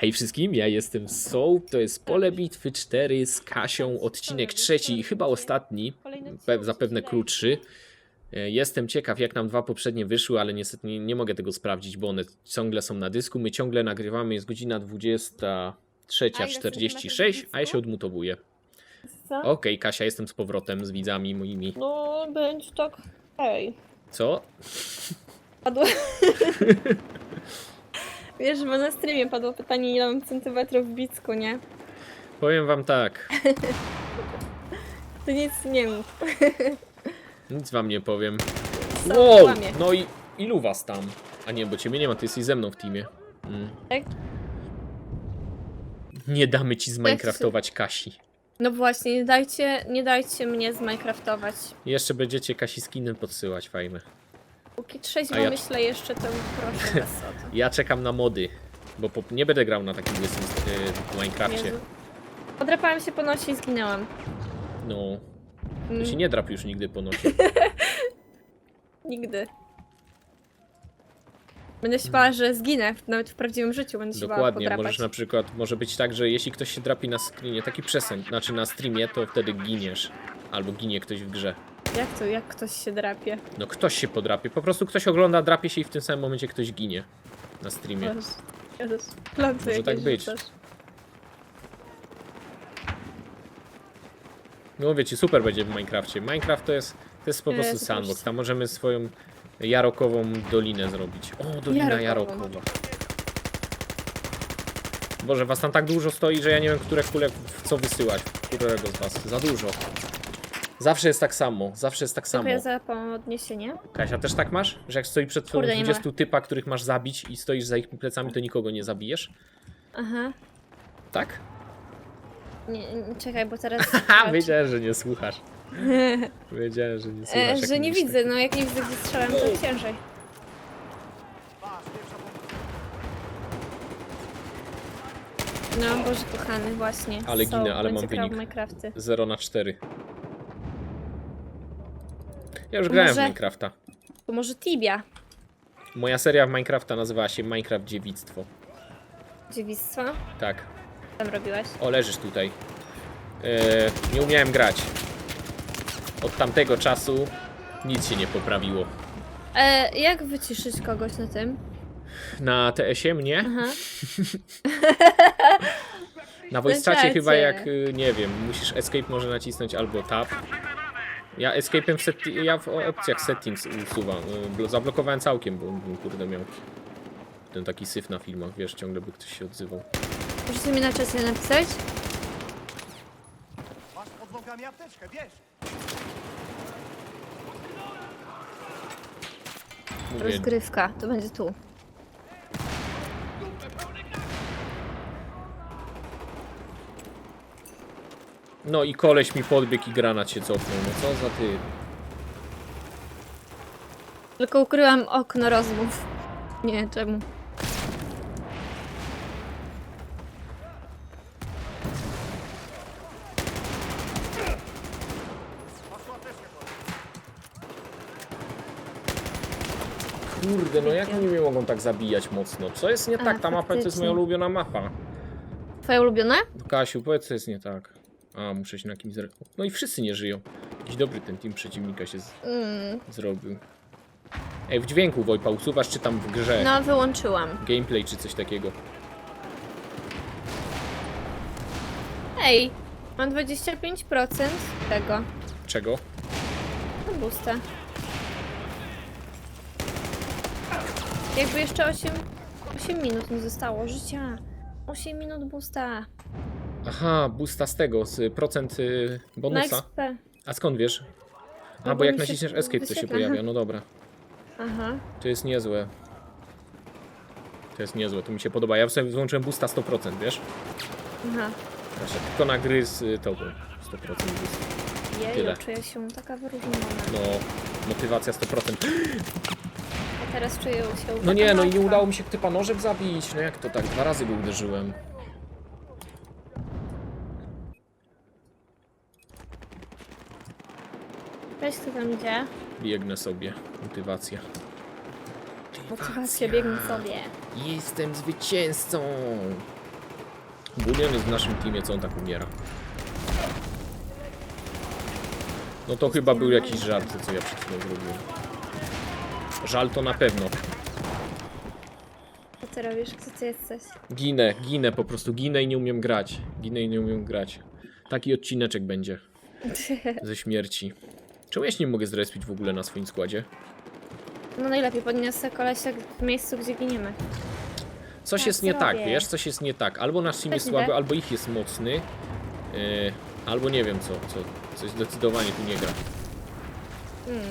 Hej wszystkim, ja jestem Soap, to jest Pole Bitwy 4 z Kasią, odcinek trzeci i chyba ostatni, pe zapewne krótszy. E, Jestem ciekaw jak nam dwa poprzednie wyszły, ale niestety nie, nie mogę tego sprawdzić, bo one ciągle są na dysku. My ciągle nagrywamy, jest godzina 23.46, a ja się odmutowuję. Okej, Kasia, jestem z powrotem z widzami moimi. No, będzie tak. Hej. Co? Padło. Wiesz, bo na streamie padło pytanie, ile mam centymetrów w bicku, nie? Powiem wam tak, Ty nic nie mów. nic wam nie powiem. Co? Wow, Kłamie. no i ilu was tam? A nie, bo ciebie nie ma, ty jesteś ze mną w teamie. Mm. Tak? Nie damy ci zminecraftować Kasi. No właśnie, nie dajcie, nie dajcie mnie zminecraftować. Jeszcze będziecie Kasi skiny podsyłać, fajne. Póki trzeźwo A ja- myślę jeszcze, to proszę to. Ja czekam na mody, bo po, nie będę grał na takim łysym yy, w Minecrafcie. Jezu. Się po nosie i zginęłam. No, to Mm, się nie drap już nigdy po nosie. Nigdy. Będę się bała, że zginę, nawet w prawdziwym życiu będę się bała Dokładnie, podrapać. możesz na przykład, może być tak, że jeśli ktoś się drapi na screenie, taki przesęd, znaczy na streamie, to wtedy giniesz. Albo ginie ktoś w grze. Jak to, jak ktoś się drapie? No ktoś się podrapie, po prostu ktoś ogląda, drapie się i w tym samym momencie ktoś ginie. Na streamie. Jezus, Jezus, planty Może jakieś tak być. rzucasz. No mówię ci, super będzie w Minecrafcie. Minecraft to jest, to jest po prostu sandbox. Tam możemy swoją jarokową dolinę zrobić. O, dolina Jarokową. jarokowa. Boże, was tam tak dużo stoi, że ja nie wiem, które kule w co wysyłać. Którego z was? Za dużo. Zawsze jest tak samo, zawsze jest tak samo. Dziękuję za podniesienie. Kasia, też tak masz? Że jak stoi przed twoją Kurde, nie 20 typa, których masz zabić i stoisz za ich plecami, to nikogo nie zabijesz? Aha. Tak? Nie, nie, czekaj, bo teraz... Ha, wiedziałem, że nie słuchasz. Wiedziałem, że nie słuchasz. e, jak że nie mówisz widzę, no jak nie widzę, gdzie strzelam, to ciężej. No, Boże kochany, właśnie. Ale ginę, ale mam wynik. Minecrafty. 0 na 4. Ja już grałem w może- Minecrafta. To może Tibia? Moja seria w Minecrafta nazywała się Minecraft Dziewictwo. Dziewictwo? Tak. Co tam robiłeś? O, leżysz tutaj. Eee, nie umiałem grać. Od tamtego czasu nic się nie poprawiło. E, jak wyciszyć kogoś na tym? Na TS-ie mnie? Aha. Na voice chyba jak, y, nie wiem, musisz escape może nacisnąć albo tab. Ja escape'em w, seti- ja w opcjach settings usuwam. blo- Zablokowałem całkiem, bo bym kurde miał ten taki syf na filmach, wiesz, ciągle by ktoś się odzywał. Możecie mi na czasie napisać? Masz pod nogami apteczkę! Mówię, Rozgrywka, to będzie tu. No i koleś mi podbiegł i granat się cofnął, no co za ty. Tylko ukryłam okno rozmów. Nie, czemu? Kurde, no jak oni mnie mogą tak zabijać mocno? Co jest nie tak? Ta mapa to jest faktycznie. moja ulubiona mapa. Twoje ulubione? Kasiu, powiedz co jest nie tak. A, muszę się na kimś zre... No i wszyscy nie żyją. Jakiś dobry ten team przeciwnika się z... Mm, zrobił. Ej, w dźwięku Wojpa usuwasz, czy tam w grze? no, wyłączyłam. Gameplay czy coś takiego. Ej, mam 25% tego. Czego? No boosta. Jakby jeszcze 8, 8 minut mi zostało życia. 8 minut boosta. Aha, boosta z tego, z procent y, Na bonusa. XP. A skąd wiesz? A, No bo bo jak mi się naciśniesz escape to się wyświetla. pojawia, no dobra. Aha. To jest niezłe. To jest niezłe, to mi się podoba. Ja sobie włączyłem boosta 100%, wiesz? Aha. Proszę, tylko na gry z y, tobą. 100% boost. Jej, Tyle. czuję się taka wyróżniona. No, motywacja 100%. A teraz czuję się No nie, no i nie udało mi się typa nożem zabić. No jak to tak? Dwa razy go uderzyłem. Kto tam idzie. Biegnę sobie. Motywacja. Motywacja, biegnij sobie. Jestem zwycięzcą. Bulion jest w naszym teamie, co on tak umiera? No to chyba był jakiś żart, co ja przed chwilą zrobiłem. Żal to na pewno. Co ty robisz? Kto ty jesteś? Ginę, ginę, po prostu ginę i nie umiem grać. Ginę i nie umiem grać. Taki odcineczek będzie. Ze śmierci. Czemu ja się nie mogę zrespić w ogóle na swoim składzie? No najlepiej podniosę kolesia w miejscu, gdzie giniemy. Coś Tak jest nie tak, zrobię. wiesz? Coś jest nie tak. Albo nasz team jest Pewnie. słaby, albo ich jest mocny. Yy, albo nie wiem co, co. Coś zdecydowanie tu nie gra. Hmm.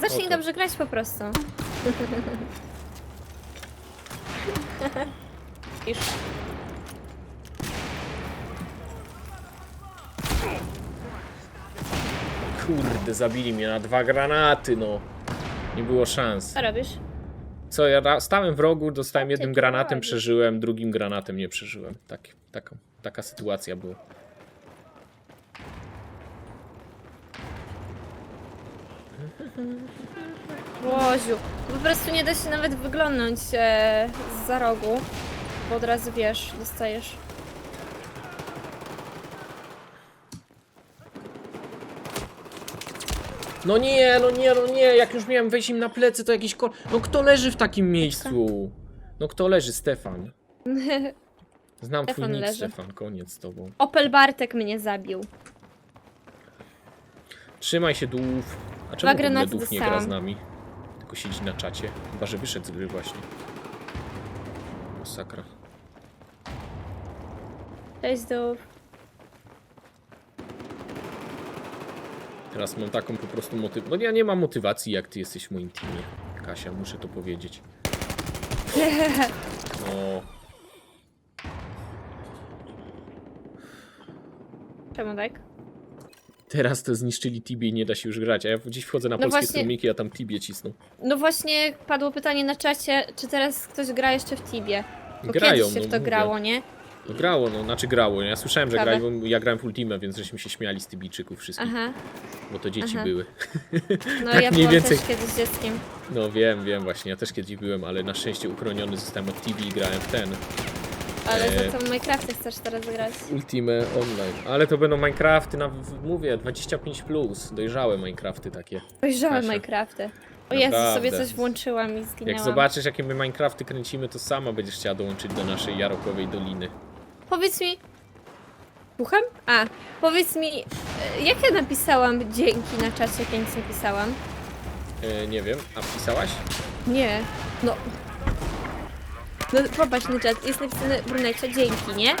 Zacznij Oto. dobrze grać po prostu. Już. Kurde, zabili mnie na dwa granaty, no. Nie było szans. Co robisz? Co, ja stałem w rogu, dostałem jednym ty granatem, przeżyłem, drugim granatem nie przeżyłem. Tak, taka, taka sytuacja była. Łoziu. Po prostu nie da się nawet wyglądnąć e, za rogu, bo od razu wiesz, dostajesz. No nie, no nie, no nie, jak już miałem wejść im na plecy, to jakiś kol... No kto leży w takim miejscu? No kto leży? Stefan. Znam twój Stefan nick, leży. Stefan, koniec z tobą. Opel Bartek mnie zabił. Trzymaj się dłów. A czemu w ogóle granaty dłów nie gra dostałam. z nami? Tylko siedzi na czacie. Chyba, że wyszedł z gry właśnie. Masakra. Cześć dów. Teraz mam taką po prostu motywację. No ja nie mam motywacji, jak ty jesteś w moim teamie. Kasia, muszę to powiedzieć. No, Czemu tak? teraz to zniszczyli Tibie i nie da się już grać. A ja gdzieś wchodzę na No polskie właśnie- strumiki, a tam Tibie cisną. No właśnie padło pytanie na czacie, czy teraz ktoś gra jeszcze w Tibie? Bo Grają, kiedyś się no w to mówię. grało, nie? No grało, no, znaczy grało. Ja słyszałem, że grali, bo ja grałem w Ultimate, więc żeśmy się śmiali z Tibijczyków wszystkich, Aha. bo to dzieci Aha. były. No Tak ja mniej byłam więcej. też kiedyś dzieckiem. No wiem, wiem właśnie, ja też kiedyś byłem, ale na szczęście uchroniony zostałem od TV i grałem w ten Ale Eee. za co w Minecrafcie chcesz teraz grać? Ultimate Online. Ale to będą Minecrafty na, w- mówię, 25+, plus, dojrzałe Minecrafty takie. Dojrzałe Kasia. Minecrafty. O Jezu, Naprawdę. sobie coś włączyłam i zginęłam. Jak zobaczysz, jakie my Minecrafty kręcimy, to sama będziesz chciała dołączyć do naszej Jarokowej Doliny. Powiedz mi... Słucham? A, powiedz mi, e, jak ja napisałam dzięki na czacie, jak ja nic nie pisałam? E, nie wiem, a wpisałaś? Nie. No... No popatrz na czat, jest napisane Brunecia dzięki, nie?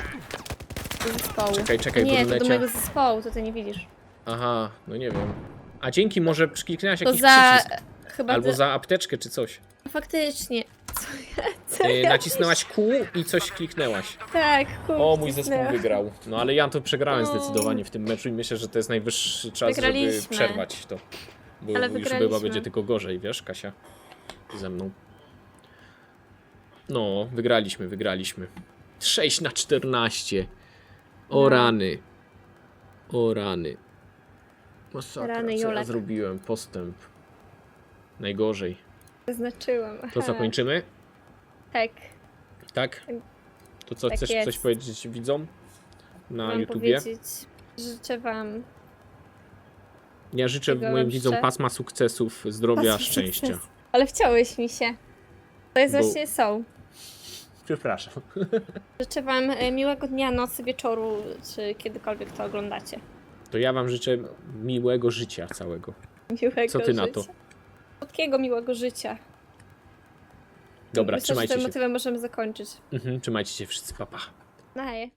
Do zespołu. Czekaj, czekaj, Nie, to do Brunecia. mojego zespołu, to ty nie widzisz. Aha, no nie wiem. A dzięki może kliknęłaś To jakiś za... przycisk. Chyba Albo ty... za apteczkę czy coś. Faktycznie. Co E, ja... nacisnęłaś kół i coś kliknęłaś. Tak, kurde. O, mój zespół wygrał. No ale ja to przegrałem zdecydowanie w tym meczu i myślę, że to jest najwyższy czas, żeby Wygraliśmy. przerwać to. Bo Ale już chyba wygraliśmy. będzie tylko gorzej, wiesz, Kasia? Ze mną. No, wygraliśmy, wygraliśmy. 6 na 14. O No. rany. O rany. Masakra, Rany, co ja Julek. zrobiłem? Postęp. Najgorzej. Zaznaczyłam. To co, kończymy? Tak. Tak? To co, Tak chcesz jest. coś powiedzieć widzom? Na Mam YouTubie? powiedzieć, życzę wam Ja życzę Tego moim widzom pasma sukcesów, zdrowia, pasma szczęścia. sukcesu. Ale chciałeś mi się. To jest Bo- właśnie są. Przepraszam. Życzę wam e, miłego dnia, nocy, wieczoru, czy kiedykolwiek to oglądacie. To ja wam życzę miłego życia całego. Miłego Co ty na życia. Krótkiego, miłego życia. Dobra, Myślę, że trzymajcie tym się. motywem możemy zakończyć. Mhm, trzymajcie się wszyscy, papa. Pa. Na heje.